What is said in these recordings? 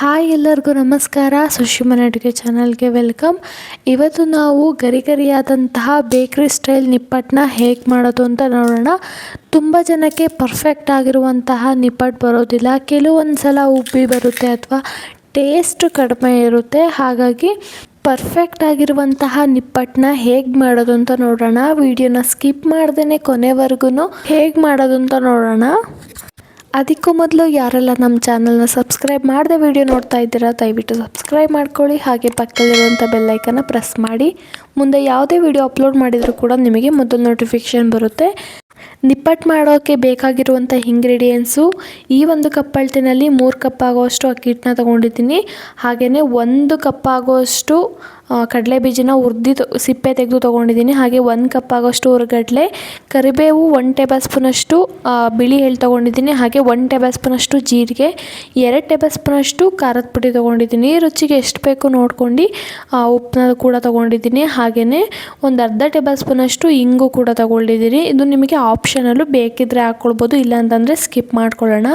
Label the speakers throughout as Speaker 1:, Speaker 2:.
Speaker 1: Hi ಎಲ್ಲರಿಗೂ ನಮಸ್ಕಾರ. ಸುಶಿಮನ್ ಅಡುಗೆ ಚಾನಲ್ಗೆ ವೆಲ್ಕಮ್. ಇವತ್ತು ನಾವು ಗರಿ ಗರಿಯಾದಂತಹ ಬೇಕ್ರಿ ಸ್ಟೈಲ್ ನಿಪ್ಪಟ್ಟನ್ನ ಹೇಗೆ ಮಾಡೋದು ಅಂತ ನೋಡೋಣ. ತುಂಬ ಜನಕ್ಕೆ ಪರ್ಫೆಕ್ಟ್ ಆಗಿರುವಂತಹ ನಿಪ್ಪಟ್ ಬರೋದಿಲ್ಲ. ಕೆಲವೊಂದು ಸಲ ಉಬ್ಬಿ ಬರುತ್ತೆ ಅಥವಾ ಟೇಸ್ಟ್ ಕಡಿಮೆ ಇರುತ್ತೆ. ಹಾಗಾಗಿ ಪರ್ಫೆಕ್ಟ್ ಆಗಿರುವಂತಹ ನಿಪ್ಪಟ್ಟನ್ನ ಹೇಗೆ ಮಾಡೋದು ಅಂತ ನೋಡೋಣ. ವಿಡಿಯೋನ ಸ್ಕಿಪ್ ಮಾಡ್ದೇ ಕೊನೆವರೆಗೂ ಹೇಗೆ ಮಾಡೋದು ಅಂತ ನೋಡೋಣ. ಅದಕ್ಕೂ ಮೊದಲು ಯಾರೆಲ್ಲ ನಮ್ಮ ಚಾನಲ್ನ ಸಬ್ಸ್ಕ್ರೈಬ್ ಮಾಡದೆ ವಿಡಿಯೋ ನೋಡ್ತಾ ಇದ್ದೀರಾ, ದಯವಿಟ್ಟು ಸಬ್ಸ್ಕ್ರೈಬ್ ಮಾಡ್ಕೊಳ್ಳಿ. ಹಾಗೆ ಪಕ್ಕದಲ್ಲಿರುವಂಥ ಬೆಲ್ಲೈಕನ್ನು ಪ್ರೆಸ್ ಮಾಡಿ. ಮುಂದೆ ಯಾವುದೇ ವಿಡಿಯೋ ಅಪ್ಲೋಡ್ ಮಾಡಿದರೂ ಕೂಡ ನಿಮಗೆ ಮೊದಲು ನೋಟಿಫಿಕೇಷನ್ ಬರುತ್ತೆ. ನಿಪ್ಪಟ್ಟು ಮಾಡೋಕ್ಕೆ ಬೇಕಾಗಿರುವಂಥ ಇಂಗ್ರೀಡಿಯೆಂಟ್ಸು, ಈ ಒಂದು ಕಪ್ ಅಳ್ತಿನಲ್ಲಿ ಮೂರು ಕಪ್ ಆಗೋಷ್ಟು ಅಕ್ಕಿ ಹಿಟ್ಟನ್ನ ತೊಗೊಂಡಿದ್ದೀನಿ. ಹಾಗೆಯೇ ಒಂದು ಕಪ್ ಆಗುವಷ್ಟು ಕಡಲೆ ಬೀಜನ ಉರ್ದಿ ಸಿಪ್ಪೆ ತೆಗೆದು ತೊಗೊಂಡಿದ್ದೀನಿ. ಹಾಗೆ ಒಂದು ಕಪ್ ಆಗೋಷ್ಟು ಹುರ್ಗಡ್ಲೆ ಕರಿಬೇವು ಒನ್ ಟೇಬಲ್ ಸ್ಪೂನಷ್ಟು ಬಿಳಿ ಎಳ್ಳು ತೊಗೊಂಡಿದ್ದೀನಿ. ಹಾಗೆ ಒನ್ ಟೇಬಲ್ ಸ್ಪೂನಷ್ಟು ಜೀರಿಗೆ, ಎರಡು ಟೇಬಲ್ ಸ್ಪೂನಷ್ಟು ಖಾರದ ಪುಡಿ ತೊಗೊಂಡಿದ್ದೀನಿ. ರುಚಿಗೆ ಎಷ್ಟು ಬೇಕು ನೋಡ್ಕೊಂಡು ಉಪ್ಪನ್ನ ಕೂಡ ತೊಗೊಂಡಿದ್ದೀನಿ. ಹಾಗೆಯೇ ಒಂದು ಅರ್ಧ ಟೇಬಲ್ ಸ್ಪೂನಷ್ಟು ಇಂಗು ಕೂಡ ತೊಗೊಂಡಿದ್ದೀನಿ. ಇದು ನಿಮಗೆ ಆಪ್ಷನಲ್ಲು ಬೇಕಿದ್ದರೆ ಹಾಕ್ಕೊಳ್ಬೋದು ಇಲ್ಲಾಂತಂದರೆ ಸ್ಕಿಪ್ ಮಾಡ್ಕೊಳ್ಳೋಣ.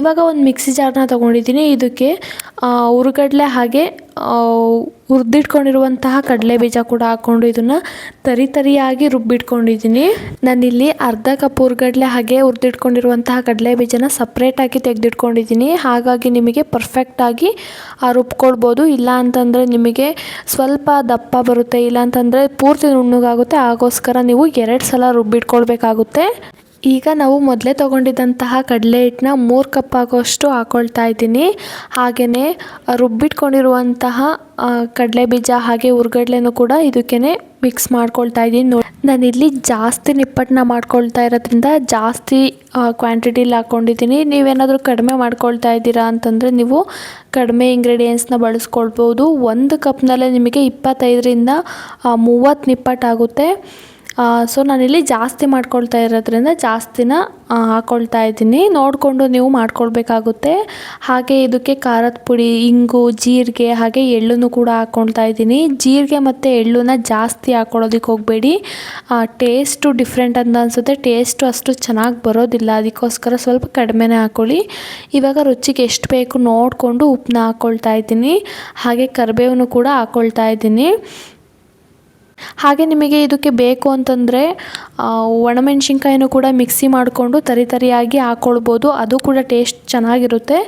Speaker 1: ಇವಾಗ ಒಂದು ಮಿಕ್ಸಿ ಜಾರ್ನ ತೊಗೊಂಡಿದ್ದೀನಿ. ಇದಕ್ಕೆ ಉರುಗಡ್ಲೆ ಹಾಗೆ ಹುರಿದಿಟ್ಕೊಂಡಿರುವಂತಹ ಕಡಲೆ ಬೀಜ ಕೂಡ ಹಾಕ್ಕೊಂಡು ಇದನ್ನು ತರಿ ತರಿಯಾಗಿ ರುಬ್ಬಿಟ್ಕೊಂಡಿದ್ದೀನಿ. ನಾನಿಲ್ಲಿ ಅರ್ಧ ಕಪ್ ಹುರ್ಗಡ್ಲೆ ಹಾಗೆ ಹುರಿದಿಟ್ಕೊಂಡಿರುವಂತಹ ಕಡಲೆ ಬೀಜನ ಸಪ್ರೇಟಾಗಿ ತೆಗೆದಿಟ್ಕೊಂಡಿದ್ದೀನಿ. ಹಾಗಾಗಿ ನಿಮಗೆ ಪರ್ಫೆಕ್ಟಾಗಿ ರುಬ್ಕೊಳ್ಬೋದು. ಇಲ್ಲ ಅಂತಂದರೆ ನಿಮಗೆ ಸ್ವಲ್ಪ ದಪ್ಪ ಬರುತ್ತೆ. ಇಲ್ಲ ಅಂತಂದರೆ ಪೂರ್ತಿ ನುಣ್ಣಗಾಗುತ್ತೆ. ಆಗೋಸ್ಕರ ನೀವು ಎರಡು ಸಲ ರುಬ್ಬಿಟ್ಕೊಳ್ಬೇಕಾಗುತ್ತೆ. ಈಗ ನಾವು ಮೊದಲೇ ತೊಗೊಂಡಿದ್ದಂತಹ ಕಡಲೆ ಹಿಟ್ಟನ್ನ ಮೂರು ಕಪ್ ಆಗೋಷ್ಟು ಹಾಕ್ಕೊಳ್ತಾ ಇದ್ದೀನಿ. ಹಾಗೆಯೇ ರುಬ್ಬಿಟ್ಕೊಂಡಿರುವಂತಹ ಕಡಲೆ ಬೀಜ ಹಾಗೆ ಹುರ್ಗಡ್ಲೆನೂ ಕೂಡ ಇದಕ್ಕೇ ಮಿಕ್ಸ್ ಮಾಡ್ಕೊಳ್ತಾ ಇದ್ದೀನಿ ನೋಡಿ. ನಾನು ಇಲ್ಲಿ ಜಾಸ್ತಿ ನಿಪ್ಪಟ್ಟನ್ನ ಮಾಡ್ಕೊಳ್ತಾ ಇರೋದ್ರಿಂದ ಜಾಸ್ತಿ ಕ್ವಾಂಟಿಟಿಲಿ ಹಾಕ್ಕೊಂಡಿದ್ದೀನಿ ನೀವೇನಾದರೂ ಕಡಿಮೆ ಮಾಡ್ಕೊಳ್ತಾ ಇದ್ದೀರಾ ಅಂತಂದರೆ ನೀವು ಕಡಿಮೆ ಇಂಗ್ರೀಡಿಯೆಂಟ್ಸ್ನ ಬಳಸ್ಕೊಳ್ಬೋದು. ಒಂದು ಕಪ್ನಲ್ಲೇ ನಿಮಗೆ ಇಪ್ಪತ್ತೈದರಿಂದ ಮೂವತ್ತು ನಿಪ್ಪಟ್ಟಾಗುತ್ತೆ ಸೊ ನಾನಿಲ್ಲಿ ಜಾಸ್ತಿ ಮಾಡ್ಕೊಳ್ತಾ ಇರೋದ್ರಿಂದ ಜಾಸ್ತಿನ ಹಾಕ್ಕೊಳ್ತಾ ಇದ್ದೀನಿ. ನೋಡಿಕೊಂಡು ನೀವು ಮಾಡ್ಕೊಳ್ಬೇಕಾಗುತ್ತೆ. ಹಾಗೆ ಇದಕ್ಕೆ ಖಾರದ ಪುಡಿ, ಇಂಗು, ಜೀರಿಗೆ, ಹಾಗೆ ಎಳ್ಳನ್ನು ಕೂಡ ಹಾಕ್ಕೊಳ್ತಾ ಇದ್ದೀನಿ. ಜೀರಿಗೆ ಮತ್ತು ಎಳ್ಳನ್ನ ಜಾಸ್ತಿ ಹಾಕ್ಕೊಳ್ಳೋದಕ್ಕೆ ಹೋಗಬೇಡಿ. ಟೇಸ್ಟು ಡಿಫ್ರೆಂಟ್ ಅಂತ ಅನಿಸುತ್ತೆ. ಟೇಸ್ಟು ಅಷ್ಟು ಚೆನ್ನಾಗಿ ಬರೋದಿಲ್ಲ. ಅದಕ್ಕೋಸ್ಕರ ಸ್ವಲ್ಪ ಕಡಿಮೆನೇ ಹಾಕ್ಕೊಳ್ಳಿ ಇವಾಗ ರುಚಿಗೆ ಎಷ್ಟು ಬೇಕು ನೋಡಿಕೊಂಡು ಉಪ್ಪನ್ನ ಹಾಕ್ಕೊಳ್ತಾ ಇದ್ದೀನಿ. ಹಾಗೆ ಕರಿಬೇವನ್ನು ಕೂಡ ಹಾಕ್ಕೊಳ್ತಾ ಇದ್ದೀನಿ. ಹಾಗೆ ನಿಮಗೆ ಇದಕ್ಕೆ ಬೇಕು ಅಂತಂದರೆ ಒಣಮೆಣ್ಸಿನ್ಕಾಯಿನೂ ಕೂಡ ಮಿಕ್ಸಿ ಮಾಡಿಕೊಂಡು ತರಿ ತರಿಯಾಗಿ ಹಾಕ್ಕೊಳ್ಬೋದು ಅದು ಕೂಡ ಟೇಸ್ಟ್ ಚೆನ್ನಾಗಿರುತ್ತೆ.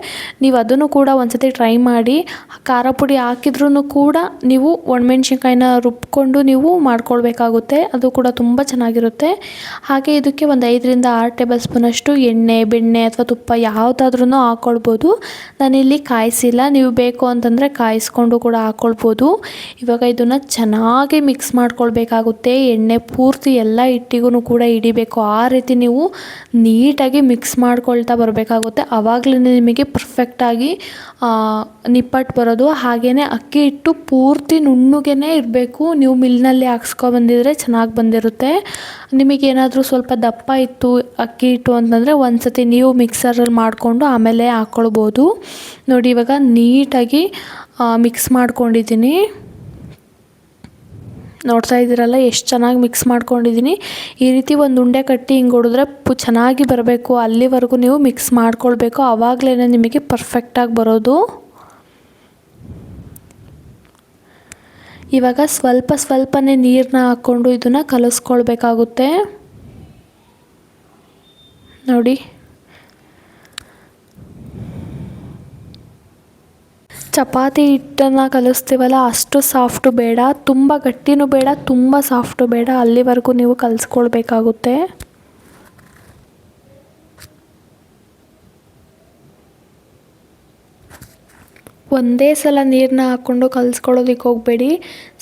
Speaker 1: ನೀವು ಅದನ್ನು ಕೂಡ ಒಂದ್ಸತಿ ಟ್ರೈ ಮಾಡಿ. ಖಾರ ಪುಡಿ ಹಾಕಿದ್ರೂ ಕೂಡ ನೀವು ಒಣಮೆಣ್ಸಿನ್ಕಾಯಿನ ರುಬ್ಕೊಂಡು ನೀವು ಮಾಡ್ಕೊಳ್ಬೇಕಾಗುತ್ತೆ. ಅದು ಕೂಡ ತುಂಬ ಚೆನ್ನಾಗಿರುತ್ತೆ. ಹಾಗೆ ಇದಕ್ಕೆ ಒಂದು ಐದರಿಂದ ಆರು ಟೇಬಲ್ ಸ್ಪೂನಷ್ಟು ಎಣ್ಣೆ, ಬೆಣ್ಣೆ ಅಥವಾ ತುಪ್ಪ ಯಾವುದಾದ್ರೂ ಹಾಕ್ಕೊಳ್ಬೋದು ನಾನಿಲ್ಲಿ ಕಾಯಿಸಿಲ್ಲ. ನೀವು ಬೇಕು ಅಂತಂದರೆ ಕಾಯಿಸ್ಕೊಂಡು ಕೂಡ ಹಾಕ್ಕೊಳ್ಬೋದು ಇವಾಗ ಇದನ್ನು ಚೆನ್ನಾಗಿ ಮಿಕ್ಸ್ ಮಾಡ್ಕೊಳ್ಬೇಕಾಗುತ್ತೆ. ಎಣ್ಣೆ ಪೂರ್ತಿ ಎಲ್ಲ ಹಿಟ್ಟಿಗೂ ಕೂಡ ಹಿಡಿಬೇಕು. ಆ ರೀತಿ ನೀವು ನೀಟಾಗಿ ಮಿಕ್ಸ್ ಮಾಡ್ಕೊಳ್ತಾ ಬರಬೇಕಾಗುತ್ತೆ. ಆವಾಗಲೇ ನಿಮಗೆ ಪರ್ಫೆಕ್ಟಾಗಿ ನಿಪ್ಪಟ್ಟು ಬರೋದು. ಹಾಗೆಯೇ ಅಕ್ಕಿ ಹಿಟ್ಟು ಪೂರ್ತಿ ನುಣ್ಣಗೆ ಇರಬೇಕು. ನೀವು ಮಿಲ್ನಲ್ಲಿ ಹಾಕ್ಸ್ಕೊಬಂದಿದ್ರೆ ಚೆನ್ನಾಗಿ ಬಂದಿರುತ್ತೆ. ನಿಮಗೇನಾದರೂ ಸ್ವಲ್ಪ ದಪ್ಪ ಇತ್ತು ಅಕ್ಕಿ ಹಿಟ್ಟು ಅಂತಂದರೆ ಒಂದು ಸತಿ ನೀವು ಮಿಕ್ಸರಲ್ಲಿ ಮಾಡಿಕೊಂಡು ಆಮೇಲೆ ಹಾಕ್ಕೊಳ್ಬೋದು ನೋಡಿ ಇವಾಗ ನೀಟಾಗಿ ಮಿಕ್ಸ್ ಮಾಡ್ಕೊಂಡಿದ್ದೀನಿ. ನೋಡ್ತಾ ಇದ್ದೀರಲ್ಲ, ಎಷ್ಟು ಚೆನ್ನಾಗಿ ಮಿಕ್ಸ್ ಮಾಡ್ಕೊಂಡಿದ್ದೀನಿ ಈ ರೀತಿ ಒಂದು ಉಂಡೆ ಕಟ್ಟಿ ಹಿಂಗೆ ಹೊಡೆದ್ರೆ ಪು ಚೆನ್ನಾಗಿ ಬರಬೇಕು. ಅಲ್ಲಿವರೆಗೂ ನೀವು ಮಿಕ್ಸ್ ಮಾಡ್ಕೊಳ್ಬೇಕು. ಆವಾಗಲೇ ನಿಮಗೆ ಪರ್ಫೆಕ್ಟಾಗಿ ಬರೋದು. ಇವಾಗ ಸ್ವಲ್ಪ ಸ್ವಲ್ಪನೇ ನೀರನ್ನ ಹಾಕ್ಕೊಂಡು ಇದನ್ನು ಕಲಿಸ್ಕೊಳ್ಬೇಕಾಗುತ್ತೆ. ನೋಡಿ. ಚಪಾತಿ ಹಿಟ್ಟನ್ನು ಕಲಿಸ್ತೀವಲ್ಲ, ಅಷ್ಟು ಸಾಫ್ಟು ಬೇಡ. ತುಂಬ ಗಟ್ಟಿನೂ ಬೇಡ, ತುಂಬ ಸಾಫ್ಟು ಬೇಡ. ಅಲ್ಲಿವರೆಗೂ ನೀವು ಕಲಿಸ್ಕೊಳ್ಬೇಕಾಗುತ್ತೆ. ಒಂದೇ ಸಲ ನೀರನ್ನ ಹಾಕ್ಕೊಂಡು ಕಲಿಸ್ಕೊಳ್ಳೋದಕ್ಕೆ ಹೋಗಬೇಡಿ.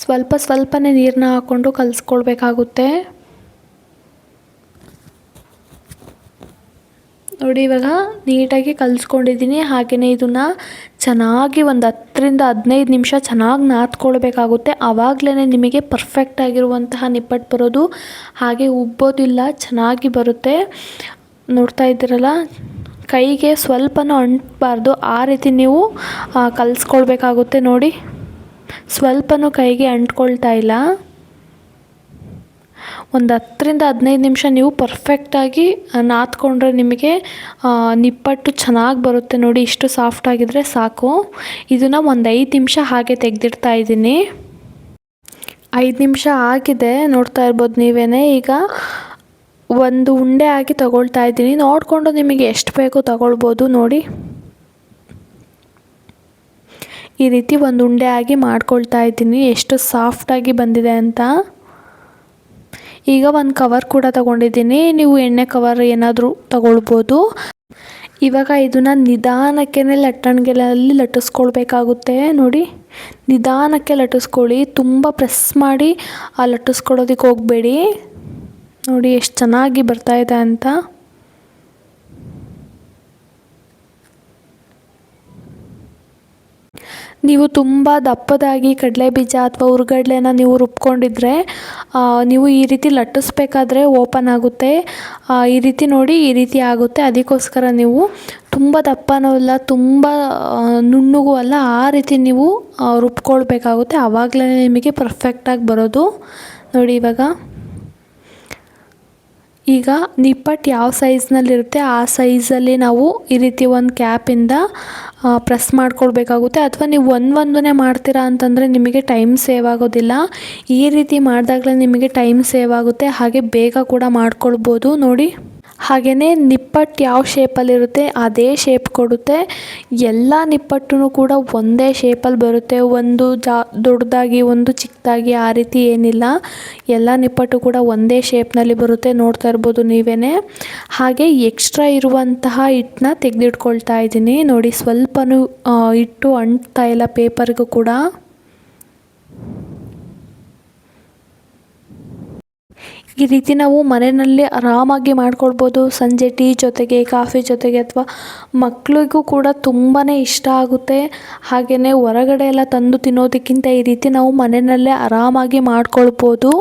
Speaker 1: ಸ್ವಲ್ಪ ಸ್ವಲ್ಪನೇ ನೀರನ್ನ ಹಾಕ್ಕೊಂಡು ಕಲಿಸ್ಕೊಳ್ಬೇಕಾಗುತ್ತೆ. ನೋಡಿ, ಇವಾಗ ನೀಟಾಗಿ ಕಲಿಸ್ಕೊಂಡಿದ್ದೀನಿ. ಹಾಗೆಯೇ ಇದನ್ನು ಚೆನ್ನಾಗಿ ಒಂದು ಹತ್ತರಿಂದ ಹದಿನೈದು ನಿಮಿಷ ಚೆನ್ನಾಗಿ ನಾದ್ಕೊಳ್ಬೇಕಾಗುತ್ತೆ ಆವಾಗಲೇ ನಿಮಗೆ ಪರ್ಫೆಕ್ಟ್ ಆಗಿರುವಂತಹ ನಿಪ್ಪಟ್ಟು ಬರೋದು. ಹಾಗೆ ಉಬ್ಬೋದಿಲ್ಲ, ಚೆನ್ನಾಗಿ ಬರುತ್ತೆ. ನೋಡ್ತಾ ಇದ್ದೀರಲ್ಲ, ಕೈಗೆ ಸ್ವಲ್ಪನೂ ಅಂಟಬಾರ್ದು. ಆ ರೀತಿ ನೀವು ಕಲಿಸ್ಕೊಳ್ಬೇಕಾಗುತ್ತೆ ನೋಡಿ. ಸ್ವಲ್ಪನೂ ಕೈಗೆ ಅಂಟ್ಕೊಳ್ತಾ ಇಲ್ಲ. ಒಂದು ಹತ್ತರಿಂದ ಹದಿನೈದು ನಿಮಿಷ ನೀವು ಪರ್ಫೆಕ್ಟಾಗಿ ನಾದ್ಕೊಂಡ್ರೆ ನಿಮಗೆ ನಿಪ್ಪಟ್ಟು ಚೆನ್ನಾಗಿ ಬರುತ್ತೆ ನೋಡಿ, ಇಷ್ಟು ಸಾಫ್ಟ್ ಆಗಿದ್ರೆ ಸಾಕು. ಇದನ್ನು ಒಂದು ಐದು ನಿಮಿಷ ಹಾಗೆ ತೆಗೆದಿಡ್ತಾ ಇದ್ದೀನಿ. ಐದು ನಿಮಿಷ ಆಗಿದೆ ನೋಡ್ತಾ ಇರ್ಬೋದು ನೀವೇ ಈಗ ಒಂದು ಉಂಡೆ ಆಗಿ ತಗೊಳ್ತಾ ಇದ್ದೀನಿ. ನೋಡಿಕೊಂಡು ನಿಮಗೆ ಎಷ್ಟು ಬೇಕು ತಗೊಳ್ಬೋದು ನೋಡಿ. ಈ ರೀತಿ ಒಂದು ಉಂಡೆ ಆಗಿ ಮಾಡ್ಕೊಳ್ತಾ ಇದ್ದೀನಿ. ಎಷ್ಟು ಸಾಫ್ಟಾಗಿ ಬಂದಿದೆ ಅಂತ. ಈಗ ಒಂದು ಕವರ್ ಕೂಡ ತಗೊಂಡಿದ್ದೀನಿ. ನೀವು ಎಣ್ಣೆ ಕವರ್ ಏನಾದರೂ ತಗೊಳ್ಬೋದು. ಇವಾಗ ಇದನ್ನು ನಿಧಾನಕ್ಕೆ ಲಟ್ಟಣಿಗೆಲಲ್ಲಿ ಲಟ್ಟಿಸ್ಕೊಳ್ಬೇಕಾಗುತ್ತೆ. ನೋಡಿ, ನಿಧಾನಕ್ಕೆ ಲಟ್ಟಿಸ್ಕೊಳ್ಳಿ. ತುಂಬ ಪ್ರೆಸ್ ಮಾಡಿ ಆ ಲಟ್ಟಿಸ್ಕೊಳೋದಕ್ಕೆ ಹೋಗಬೇಡಿ. ನೋಡಿ, ಎಷ್ಟು ಚೆನ್ನಾಗಿ ಬರ್ತಾ ಇದೆ ಅಂತ. ನೀವು ತುಂಬ ದಪ್ಪದಾಗಿ ಕಡಲೆ ಬೀಜ ಅಥವಾ ಹುರ್ಗಡ್ಲೆನ ನೀವು ರುಬ್ಕೊಂಡಿದ್ರೆ ನೀವು ಈ ರೀತಿ ಲಟ್ಟಿಸ್ಬೇಕಾದ್ರೆ ಓಪನ್ ಆಗುತ್ತೆ. ಈ ರೀತಿ ನೋಡಿ, ಈ ರೀತಿ ಆಗುತ್ತೆ. ಅದಕ್ಕೋಸ್ಕರ ನೀವು ತುಂಬ ದಪ್ಪನೂ ಅಲ್ಲ, ತುಂಬ ನುಣ್ಣಗೂ ಅಲ್ಲ, ಆ ರೀತಿ ನೀವು ರುಬ್ಕೊಳ್ಬೇಕಾಗುತ್ತೆ. ಆವಾಗಲೇ ನಿಮಗೆ ಪರ್ಫೆಕ್ಟಾಗಿ ಬರೋದು. ನೋಡಿ ಇವಾಗ. ಈಗ ನಿಪ್ಪಟ್ಟು ಯಾವ ಸೈಜ್ನಲ್ಲಿರುತ್ತೆ ಆ ಸೈಜಲ್ಲಿ ನಾವು ಈ ರೀತಿ ಒಂದು ಕ್ಯಾಪಿಂದ ಪ್ರೆಸ್ ಮಾಡ್ಕೊಳ್ಬೇಕಾಗುತ್ತೆ. ಅಥವಾ ನೀವು ಒಂದು ಒಂದನೇ ಮಾಡ್ತೀರಾ ಅಂತಂದರೆ ನಿಮಗೆ ಟೈಮ್ ಸೇವ್ ಆಗೋದಿಲ್ಲ. ಈ ರೀತಿ ಮಾಡಿದಾಗಲೇ ನಿಮಗೆ ಟೈಮ್ ಸೇವ್ ಆಗುತ್ತೆ. ಹಾಗೆ ಬೇಗ ಕೂಡ ಮಾಡ್ಕೊಳ್ಬೋದು. ನೋಡಿ. ಹಾಗೆಯೇ ನಿಪ್ಪಟ್ಟು ಯಾವ ಶೇಪಲ್ಲಿರುತ್ತೆ ಅದೇ ಶೇಪ್ ಕೊಡುತ್ತೆ. ಎಲ್ಲ ನಿಪ್ಪಟ್ಟು ಕೂಡ ಒಂದೇ ಶೇಪಲ್ಲಿ ಬರುತ್ತೆ. ಒಂದು ಜಾ, ದೊಡ್ಡದಾಗಿ, ಒಂದು ಚಿಕ್ಕದಾಗಿ ಆ ರೀತಿ ಏನಿಲ್ಲ. ಎಲ್ಲ ನಿಪ್ಪಟ್ಟು ಕೂಡ ಒಂದೇ ಶೇಪ್ನಲ್ಲಿ ಬರುತ್ತೆ. ನೋಡ್ತಾ ಇರ್ಬೋದು ನೀವೇ ಹಾಗೆ ಎಕ್ಸ್ಟ್ರಾ ಇರುವಂತಹ ಹಿಟ್ಟನ್ನ ತೆಗೆದಿಟ್ಕೊಳ್ತಾ ಇದ್ದೀನಿ. ನೋಡಿ, ಸ್ವಲ್ಪನೂ ಹಿಟ್ಟು ಅಂಟ್ತಾ ಇಲ್ಲ ಪೇಪರ್ಗೂ ಕೂಡ. ಈ ರೀತಿ ನಾವು ಮನೆಯಲ್ಲಿ ಆರಾಮಾಗಿ ಮಾಡ್ಕೊಳ್ಬೋದು. ಸಂಜೆ ಟೀ ಜೊತೆಗೆ, ಕಾಫಿ ಜೊತೆಗೆ ಅಥವಾ ಮಕ್ಕಳಿಗೂ ಕೂಡ ತುಂಬಾ ಇಷ್ಟ ಆಗುತ್ತೆ. ಹಾಗೆಯೇ ಹೊರಗಡೆ ಎಲ್ಲ ತಂದು ತಿನ್ನೋದಕ್ಕಿಂತ ಈ ರೀತಿ ನಾವು ಮನೆಯಲ್ಲೇ ಆರಾಮಾಗಿ ಮಾಡ್ಕೊಳ್ಬೋದು.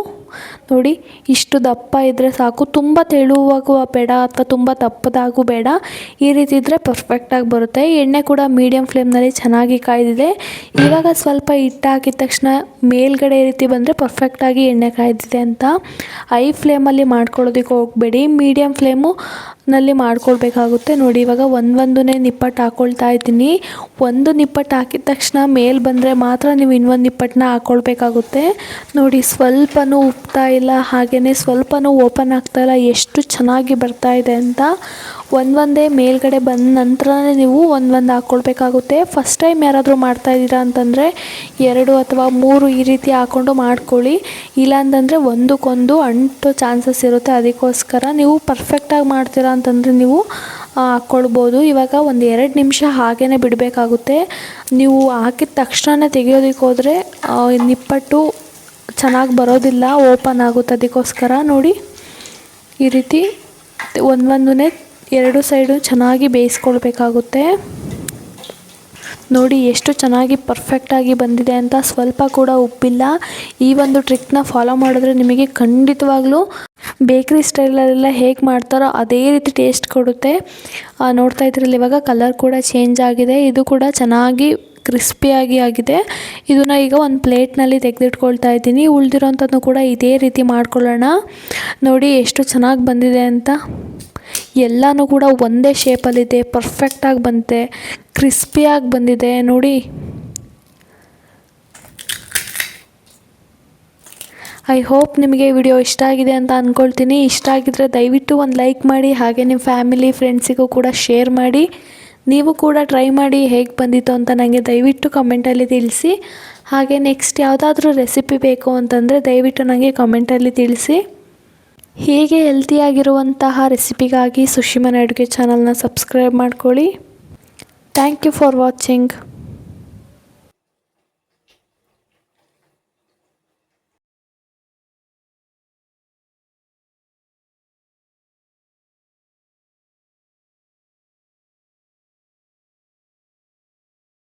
Speaker 1: ನೋಡಿ, ಇಷ್ಟು ದಪ್ಪ ಇದ್ದರೆ ಸಾಕು. ತುಂಬ ತೆಳುವಾಗುವ ಬೇಡ ಅಥವಾ ತುಂಬ ದಪ್ಪದಾಗೂ ಬೇಡ. ಈ ರೀತಿ ಇದ್ದರೆ ಪರ್ಫೆಕ್ಟಾಗಿ ಬರುತ್ತೆ. ಎಣ್ಣೆ ಕೂಡ ಮೀಡಿಯಮ್ ಫ್ಲೇಮ್ನಲ್ಲಿ ಚೆನ್ನಾಗಿ ಕಾಯ್ದಿದೆ. ಇವಾಗ ಸ್ವಲ್ಪ ಹಿಟ್ಟು ಹಾಕಿದ ತಕ್ಷಣ ಮೇಲ್ಗಡೆ ಈ ರೀತಿ ಬಂದರೆ ಪರ್ಫೆಕ್ಟಾಗಿ ಎಣ್ಣೆ ಕಾಯ್ದಿದೆ ಅಂತ. ಐ ಫ್ಲೇಮಲ್ಲಿ ಮಾಡ್ಕೊಳ್ಳೋದಕ್ಕೆ ಹೋಗಬೇಡಿ. ಮೀಡಿಯಮ್ ಫ್ಲೇಮು ನಲ್ಲಿ ಮಾಡ್ಕೊಳ್ಬೇಕಾಗುತ್ತೆ. ನೋಡಿ, ಇವಾಗ ಒಂದು ಒಂದನೇ ನಿಪ್ಪಟ್ಟು ಹಾಕ್ಕೊಳ್ತಾ ಇದ್ದೀನಿ. ಒಂದು ನಿಪ್ಪಟ್ಟು ಹಾಕಿದ ತಕ್ಷಣ ಮೇಲೆ ಬಂದರೆ ಮಾತ್ರ ನೀವು ಇನ್ನೊಂದು ನಿಪ್ಪಟ್ಟನ್ನ ಹಾಕ್ಕೊಳ್ಬೇಕಾಗುತ್ತೆ ನೋಡಿ, ಸ್ವಲ್ಪನೂ ಉಪ್ತಾ ಇಲ್ಲ. ಹಾಗೆಯೇ ಸ್ವಲ್ಪನೂ ಓಪನ್ ಆಗ್ತಾ ಇಲ್ಲ. ಎಷ್ಟು ಚೆನ್ನಾಗಿ ಬರ್ತಾ ಇದೆ ಅಂತ. ಒಂದೊಂದೇ ಮೇಲ್ಗಡೆ ಬಂದ ನಂತರನೇ ನೀವು ಒಂದೊಂದು ಹಾಕ್ಕೊಳ್ಬೇಕಾಗುತ್ತೆ ಫಸ್ಟ್ ಟೈಮ್ ಯಾರಾದರೂ ಮಾಡ್ತಾ ಇದ್ದೀರಾ ಅಂತಂದರೆ ಎರಡು ಅಥವಾ ಮೂರು ಈ ರೀತಿ ಹಾಕ್ಕೊಂಡು ಮಾಡ್ಕೊಳ್ಳಿ. ಇಲ್ಲಾಂತಂದರೆ ಒಂದಕ್ಕೊಂದು ಅಂಟು ಚಾನ್ಸಸ್ ಇರುತ್ತೆ. ಅದಕ್ಕೋಸ್ಕರ ನೀವು ಪರ್ಫೆಕ್ಟಾಗಿ ಮಾಡ್ತೀರಾ ಅಂತಂದರೆ ನೀವು ಹಾಕ್ಕೊಳ್ಬೋದು ಇವಾಗ ಒಂದು ಎರಡು ನಿಮಿಷ ಹಾಗೇ ಬಿಡಬೇಕಾಗುತ್ತೆ. ನೀವು ಹಾಕಿದ ತಕ್ಷಣ ತೆಗೆಯೋದಕ್ಕೆ ಹೋದರೆ ನಿಪ್ಪಟ್ಟು ಚೆನ್ನಾಗಿ ಬರೋದಿಲ್ಲ, ಓಪನ್ ಆಗುತ್ತೆ. ಅದಕ್ಕೋಸ್ಕರ ನೋಡಿ ಈ ರೀತಿ ಒಂದೊಂದನ್ನೇ ಎರಡು ಸೈಡು ಚೆನ್ನಾಗಿ ಬೇಯಿಸ್ಕೊಳ್ಬೇಕಾಗುತ್ತೆ. ನೋಡಿ ಎಷ್ಟು ಚೆನ್ನಾಗಿ ಪರ್ಫೆಕ್ಟಾಗಿ ಬಂದಿದೆ ಅಂತ ಸ್ವಲ್ಪ ಕೂಡ ಉಪ್ಪಿಲ್ಲ. ಈ ಒಂದು ಟ್ರಿಕ್ನ ಫಾಲೋ ಮಾಡಿದ್ರೆ ನಿಮಗೆ ಖಂಡಿತವಾಗ್ಲೂ ಬೇಕ್ರಿ ಸ್ಟೈಲಲ್ಲೆಲ್ಲ ಹೇಗೆ ಮಾಡ್ತಾರೋ ಅದೇ ರೀತಿ ಟೇಸ್ಟ್ ಕೊಡುತ್ತೆ. ನೋಡ್ತಾ ಇದ್ರಲ್ಲಿ, ಇವಾಗ ಕಲರ್ ಕೂಡ ಚೇಂಜ್ ಆಗಿದೆ. ಇದು ಕೂಡ ಚೆನ್ನಾಗಿ ಕ್ರಿಸ್ಪಿಯಾಗಿ ಆಗಿದೆ. ಇದನ್ನು ಈಗ ಒಂದು ಪ್ಲೇಟ್ನಲ್ಲಿ ತೆಗೆದಿಟ್ಕೊಳ್ತಾ ಇದ್ದೀನಿ. ಉಳಿದಿರೋಂಥದ್ದು ಕೂಡ ಇದೇ ರೀತಿ ಮಾಡ್ಕೊಳ್ಳೋಣ. ನೋಡಿ ಎಷ್ಟು ಚೆನ್ನಾಗಿ ಬಂದಿದೆ ಅಂತ. ಎಲ್ಲನೂ ಕೂಡ ಒಂದೇ ಶೇಪಲ್ಲಿದೆ ಪರ್ಫೆಕ್ಟಾಗಿ ಬಂತೆ ಕ್ರಿಸ್ಪಿಯಾಗಿ ಬಂದಿದೆ, ನೋಡಿ. ಐ ಹೋಪ್ ನಿಮಗೆ ವಿಡಿಯೋ ಇಷ್ಟ ಆಗಿದೆ ಅಂತ ಅಂದ್ಕೊಳ್ತೀನಿ ಇಷ್ಟ ಆಗಿದ್ರೆ ದಯವಿಟ್ಟು ಒಂದು ಲೈಕ್ ಮಾಡಿ, ಹಾಗೆ ನಿಮ್ಮ ಫ್ಯಾಮಿಲಿ ಫ್ರೆಂಡ್ಸಿಗೂ ಕೂಡ ಶೇರ್ ಮಾಡಿ. ನೀವು ಕೂಡ ಟ್ರೈ ಮಾಡಿ ಹೇಗೆ ಬಂದಿತ್ತು ಅಂತ ನನಗೆ ದಯವಿಟ್ಟು ಕಮೆಂಟಲ್ಲಿ ತಿಳಿಸಿ. ಹಾಗೆ ನೆಕ್ಸ್ಟ್ ಯಾವುದಾದ್ರೂ ರೆಸಿಪಿ ಬೇಕು ಅಂತಂದರೆ ದಯವಿಟ್ಟು ನನಗೆ ಕಮೆಂಟಲ್ಲಿ ತಿಳಿಸಿ. ಹೀಗೆ ಹೆಲ್ತಿಯಾಗಿರುವಂತಹ ರೆಸಿಪಿಗಾಗಿ ಸುಶಿಮನ ಅಡುಗೆ ಚಾನಲ್ನ ಸಬ್ಸ್ಕ್ರೈಬ್ ಮಾಡ್ಕೊಳ್ಳಿ. Thank you for watching